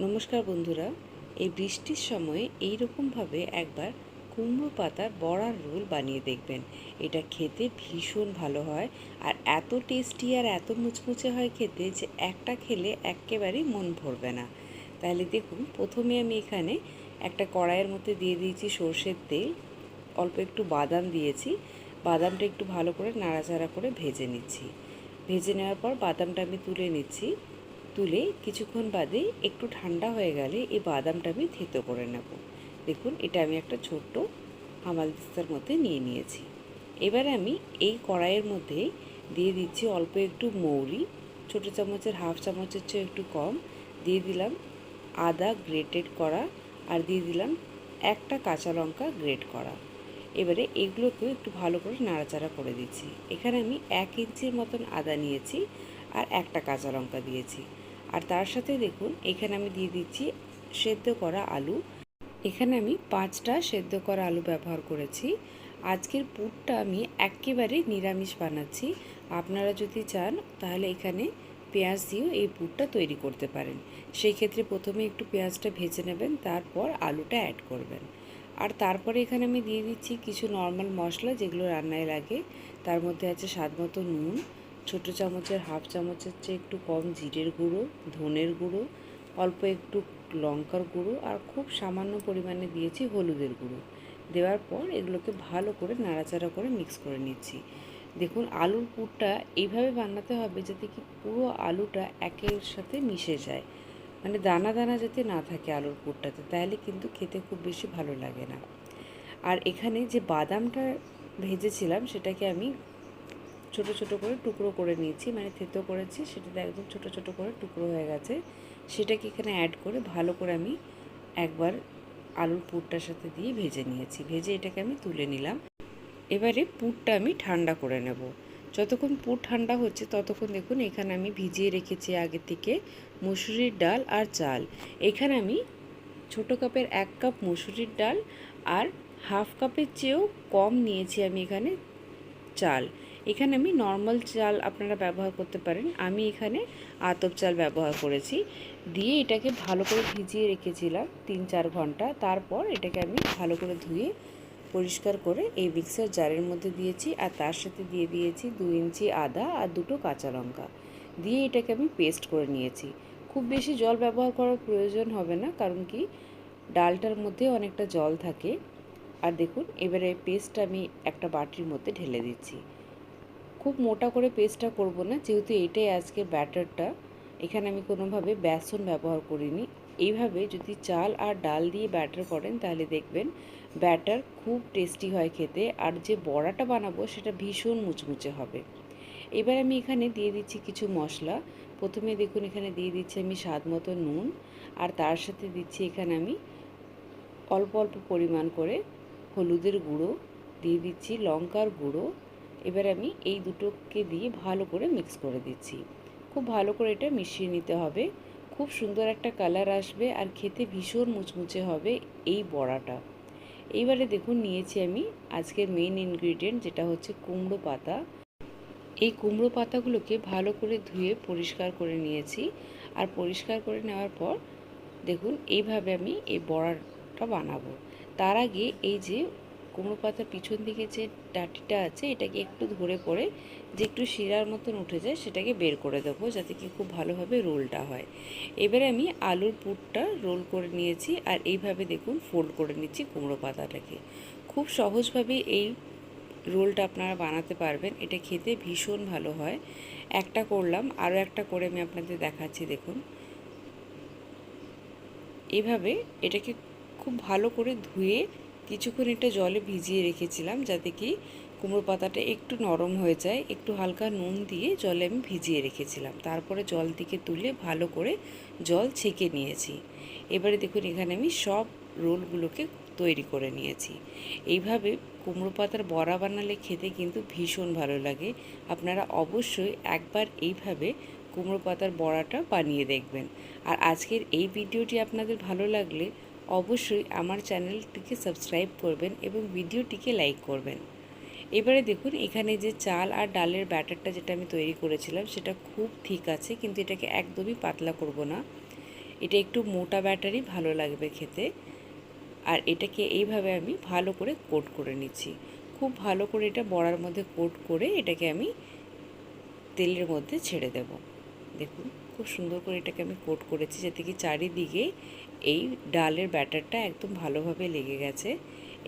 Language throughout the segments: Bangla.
নমস্কার বন্ধুরা, এই বৃষ্টির সময়ে এই রকমভাবে একবার কুমড়ো পাতার বড়ার রোল বানিয়ে দেখবেন। এটা খেতে ভীষণ ভালো হয় আর এত টেস্টি আর এত মুচমুচে হয় খেতে যে একটা খেলে একেবারেই মন ভরবে না। তাহলে দেখুন, প্রথমে আমি এখানে একটা কড়াইয়ের মধ্যে দিয়ে দিয়েছি সর্ষের তেল, অল্প একটু বাদাম দিয়েছি, বাদামটা একটু ভালো করে নাড়াচাড়া করে ভেজে নিচ্ছি। ভেজে নেওয়ার পর বাদামটা আমি তুলে নিচ্ছি। তুলে কিছুক্ষণ বাদে একটু ঠান্ডা হয়ে গেলে এই বাদামটা আমি থেতো করে নেব। দেখুন, এটা আমি একটা ছোট্ট হামালদিস্তার মধ্যে নিয়ে নিয়েছি। এবার আমি এই কড়াইয়ের মধ্যে দিয়ে দিচ্ছি অল্প একটু মৌরি, ছোটো চামচের, হাফ চামচের চেয়ে একটু কম। দিয়ে দিলাম আদা গ্রেটেড করা আর দিয়ে দিলাম একটা কাঁচা লঙ্কা গ্রেট করা। এবারে এগুলোকেও একটু ভালো করে নাড়াচাড়া করে দিচ্ছি। এখানে আমি এক ইঞ্চির মতন আদা নিয়েছি। আর একটা কাঁচা লঙ্কা দিয়েছি। আর তার সাথে দেখুন, এখানে আমি দিয়ে দিচ্ছি সেদ্ধ করা আলু। এখানে আমি পাঁচটা সেদ্ধ করা আলু ব্যবহার করেছি। আজকের পুরটা আমি একেবারে নিরামিষ বানাচ্ছি। আপনারা যদি চান, তাহলে এখানে পেঁয়াজ দিয়েও এই পুরটা তৈরি করতে পারেন। সেই ক্ষেত্রে প্রথমে একটু পেঁয়াজটা ভেজে নেবেন, তারপর আলুটা অ্যাড করবেন। আর তারপরে এখানে আমি দিয়ে দিচ্ছি কিছু নর্মাল মশলা যেগুলো রান্নায় লাগে। তার মধ্যে আছে স্বাদ মতো নুন ছোটো চামচের হাফ চামচের চেয়ে একটু কম জিরের গুঁড়ো, ধনের গুঁড়ো, অল্প একটু লঙ্কার গুঁড়ো আর খুব সামান্য পরিমাণে দিয়েছি হলুদের গুঁড়ো। দেওয়ার পর এগুলোকে ভালো করে নাড়াচাড়া করে মিক্স করে নিচ্ছি। দেখুন, আলুর পুরটা এইভাবে বানাতে হবে যাতে কি পুরো আলুটা একের সাথে মিশে যায়। মানে দানা দানা যাতে না থাকে আলুর পুরটাতে, তাহলে কিন্তু খেতে খুব বেশি ভালো লাগে না। আর এখানে যে বাদামটা ভেজেছিলাম, সেটাকে আমি ছোট ছোট করে টুকরো করে নিয়েছি মানে থেতো করেছি, সেটাতে একদম ছোট ছোট করে টুকরো হয়ে গেছে। সেটাকে এখানে অ্যাড করে ভালো করে আমি একবার আলুর পুরটার সাথে দিয়ে ভেজে নিয়েছি। ভেজে এটাকে আমি তুলে নিলাম। এবারে পুরটা আমি ঠান্ডা করে নেব। যতক্ষণ পুর ঠান্ডা হচ্ছে, ততক্ষণ দেখুন এখানে আমি ভিজিয়ে রেখেছি আগে থেকে মুসুরির ডাল আর চাল। এখানে আমি ছোটো কাপের এক কাপ মুসুরির ডাল আর হাফ কাপের চেয়েও কম নিয়েছি আমি এখানে চাল। এখানে আমি নর্মাল চাল আপনারা ব্যবহার করতে পারেন। আমি এখানে আতপ চাল ব্যবহার করেছি। দিয়ে এটাকে ভালো করে ভিজিয়ে রেখেছিলাম তিন চার ঘণ্টা। তারপর এটাকে আমি ভালো করে ধুয়ে পরিষ্কার করে এই মিক্সার জারের মধ্যে দিয়েছি আর তার সাথে দিয়ে দিয়েছি দু ইঞ্চি আদা আর দুটো কাঁচা লঙ্কা। দিয়ে এটাকে আমি পেস্ট করে নিয়েছি। খুব বেশি জল ব্যবহার করার প্রয়োজন হবে না, কারণ কি ডালটার মধ্যে অনেকটা জল থাকে। আর দেখুন, এবারে পেস্ট আমি একটা বাটির মধ্যে ঢেলে দিচ্ছি। খুব মোটা করে পেস্টটা করব না, যেহেতু এটাই আজকের ব্যাটারটা এখানে আমি কোনোভাবে বেসন ব্যবহার করিনি। এইভাবে যদি চাল আর ডাল দিয়ে ব্যাটার করেন, তাহলে দেখবেন ব্যাটার খুব টেস্টি হয় খেতে, আর যে বড়াটা বানাবো, সেটা ভীষণ মুচমুচে হবে। এবার আমি এখানে দিয়ে দিচ্ছি কিছু মশলা। প্রথমে দেখুন, এখানে দিয়ে দিচ্ছি আমি স্বাদ মতো নুন, আর তার সাথে দিচ্ছি এখানে আমি অল্প অল্প পরিমাণ করে হলুদের গুঁড়ো, দিয়ে দিচ্ছি লঙ্কার গুঁড়ো এবার আমি এই দুটোকে দিয়ে ভালো করে মিক্স করে দিচ্ছি। খুব ভালো করে এটা মিশিয়ে নিতে হবে। খুব সুন্দর একটা কালার আসবে আর খেতে ভীষণ মুচমুচে হবে এই বড়াটা। এইবারে দেখুন নিয়েছি আমি আজকের মেন ইনগ্রিডিয়েন্ট যেটা হচ্ছে কুমড়ো পাতা। এই কুমড়ো পাতাগুলোকে ভালো করে ধুয়ে পরিষ্কার করে নিয়েছি। আর পরিষ্কার করে নেওয়ার পর দেখুন এইভাবে আমি এই বড়াটা বানাবো। তার আগে এই যে কুমড়ো পাতার পিছন দিকে যে ডাটিটা আছে, এটাকে একটু ধরে পড়ে যে একটু শিরার মতন উঠে যায়, সেটাকে বের করে দেবো যাতে কি খুব ভালোভাবে রোলটা হয়। এবারে আমি আলুর পুরটা রোল করে নিয়েছি আর এইভাবে দেখুন ফোল্ড করে নিচ্ছি কুমড়ো পাতাটাকে। খুব সহজভাবে এই রোলটা আপনারা বানাতে পারবেন, এটা খেতে ভীষণ ভালো হয়। একটা করলাম, আরও একটা করে আমি আপনাদের দেখাচ্ছি, দেখুন। এভাবে এটাকে খুব ভালো করে ধুয়ে কিছুক্ষণ এটা জলে ভিজিয়ে রেখেছিলাম যাতে কি কুমড়ো পাতাটা একটু নরম হয়ে যায়। একটু হালকা নুন দিয়ে জলে আমি ভিজিয়ে রেখেছিলাম। তারপরে জল থেকে তুলে ভালো করে জল ছেঁকে নিয়েছি। এবারে দেখুন, এখানে আমি সব রোলগুলোকে তৈরি করে নিয়েছি। এইভাবে কুমড়ো পাতার বড়া বানালে খেতে কিন্তু ভীষণ ভালো লাগে। আপনারা অবশ্যই একবার এইভাবে কুমড়ো পাতার বড়াটা বানিয়ে দেখবেন। আর আজকের এই ভিডিওটি আপনাদের ভালো লাগলে অবশ্যই আমার চ্যানেলটিকে সাবস্ক্রাইব করবেন এবং ভিডিওটিকে লাইক করবেন। এবারে দেখুন, এখানে যে চাল আর ডালের ব্যাটারটা যেটা আমি তৈরি করেছিলাম, সেটা খুব ঠিক আছে, কিন্তু এটাকে একদমই পাতলা করব না। এটা একটু মোটা ব্যাটারই ভালো লাগবে খেতে। আর এটাকে এইভাবে আমি ভালো করে কোট করে নিচ্ছি। খুব ভালো করে এটা বড়ার মধ্যে কোট করে এটাকে আমি তেলের মধ্যে ছেড়ে দেব। দেখুন। খুব সুন্দর করে এটাকে আমি কোট করেছি যাতে কি চারিদিকে এই ডালের ব্যাটারটা একদম ভালোভাবে লেগে গেছে।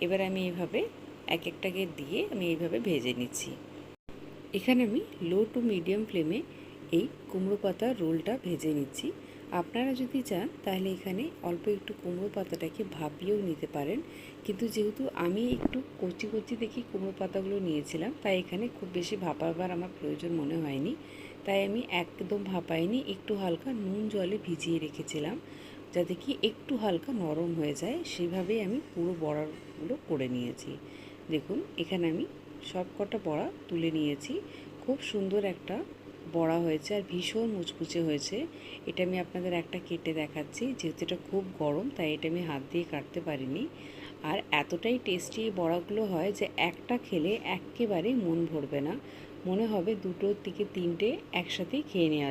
এবার আমি এইভাবে এক একটাকে দিয়ে আমি এইভাবে ভেজে নিচ্ছি। এখানে আমি লো টু মিডিয়াম ফ্লেমে এই কুমড়ো পাতার রোলটা ভেজে নিচ্ছি। আপনারা যদি চান, তাহলে এখানে অল্প একটু কুমড়ো পাতাটাকে ভাপিয়েও নিতে পারেন। কিন্তু যেহেতু আমি একটু কচি কচি দেখি কুমড়ো পাতাগুলো নিয়েছিলাম, তাই এখানে খুব বেশি ভাপাবার আমার প্রয়োজন মনে হয়নি। তাই আমি একদম ভাপাইনি, একটু হালকা নুন জলে ভিজিয়ে রেখেছিলাম যাতে কি একটু হালকা নরম হয়ে যায়, সেভাবেই আমি পুরো বড়াগুলো করে নিয়েছি। দেখুন, এখানে আমি সব কটা বড়া তুলে নিয়েছি। খুব সুন্দর একটা বড়া হয়েছে আর ভীষণ মুচকুচে হয়েছে। এটা আমি আপনাদের একটা কেটে দেখাচ্ছি, যেহেতু এটা খুব গরম, তাই এটা আমি হাত দিয়ে কাটতে পারিনি। আর এতটাই টেস্টি বড়াগুলো হয় যে একটা খেলে একেবারেই মন ভরবে না। মনে হবে দুটোর থেকে তিনটে একসাথেই খেয়ে নেওয়া